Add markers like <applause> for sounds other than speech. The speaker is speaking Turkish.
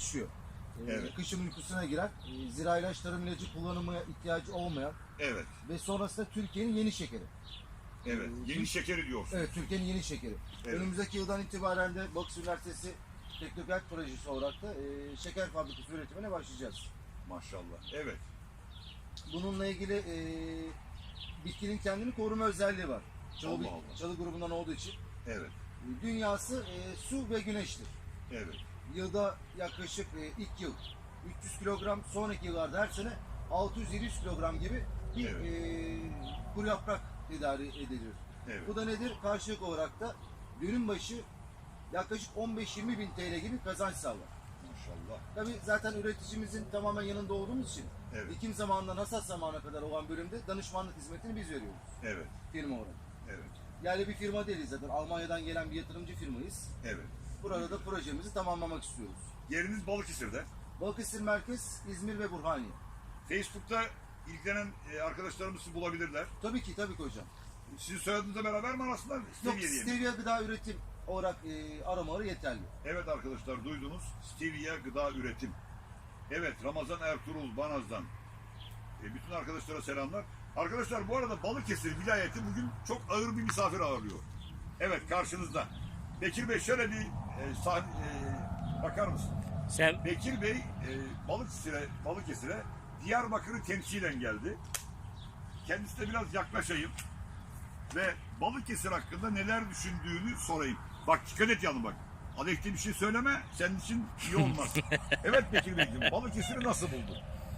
dönüşüyor. Ee, Evet. Kışın uykusuna girer. Ee, Zira ilaç tarım ilacı kullanımına ihtiyacı olmayan Evet. ve sonrasında Türkiye'nin yeni şekeri. Evet. Ee, Yeni şekeri diyorsun. Evet, Türkiye'nin yeni şekeri. Evet. Önümüzdeki yıldan itibaren de Baküs Üniversitesi Teknokent Projesi olarak da e, şeker fabrikası üretimine başlayacağız. Maşallah. Evet. Bununla ilgili e, bitkinin kendini koruma özelliği var. Çalı, Allah Allah. çalı grubundan olduğu için. Evet. E, Dünyası e, su ve güneştir. Evet. Yılda yaklaşık e, ilk yıl 300 kilogram, sonraki yıllarda her sene 600-700 kilogram gibi bir Evet. e, kuru yaprak tedarik edilir. Evet. Bu da nedir? Karşılık olarak da dönüm başı yaklaşık 15-20 bin TL gibi kazanç sağlar. Maşallah. Tabi zaten üreticimizin tamamen yanında olduğumuz için Evet. dikim zamanından hasat zamanına kadar olan bölümde danışmanlık hizmetini biz veriyoruz Evet. firma olarak. Evet. Yani bir firma değiliz zaten. Almanya'dan gelen bir yatırımcı firmayız. Evet. Burada da projemizi tamamlamak istiyoruz. Yeriniz Balıkesir'de. Balıkesir Merkez, İzmir ve Burhaniye. Facebook'ta ilgilenen e, arkadaşlarımız sizi bulabilirler. Tabii ki tabii ki hocam. Sizin soyadınızla beraber mi arasınlar? Yok Stevia diye mi? stevia gıda üretim olarak e, aramaları yeterli. Evet arkadaşlar duydunuz. Stevia gıda üretim. Evet Ramazan Ertuğrul Banaz'dan. E, bütün arkadaşlara selamlar. Arkadaşlar bu arada Balıkesir vilayeti bugün çok ağır bir misafir ağırlıyor. Evet karşınızda. Bekir Bey şöyle bir e, sahne, e, bakar mısın? Sen Bekir Bey e, Balıkesir'e Balıkesir'e Diyarbakır'ı temsilen geldi. Kendisine biraz yaklaşayım ve Balıkesir hakkında neler düşündüğünü sorayım. Bak dikkat et yalnız bak. Aleyhte bir şey söyleme senin için iyi olmaz. <laughs> evet Bekir Beyciğim Balıkesir'i nasıl buldun?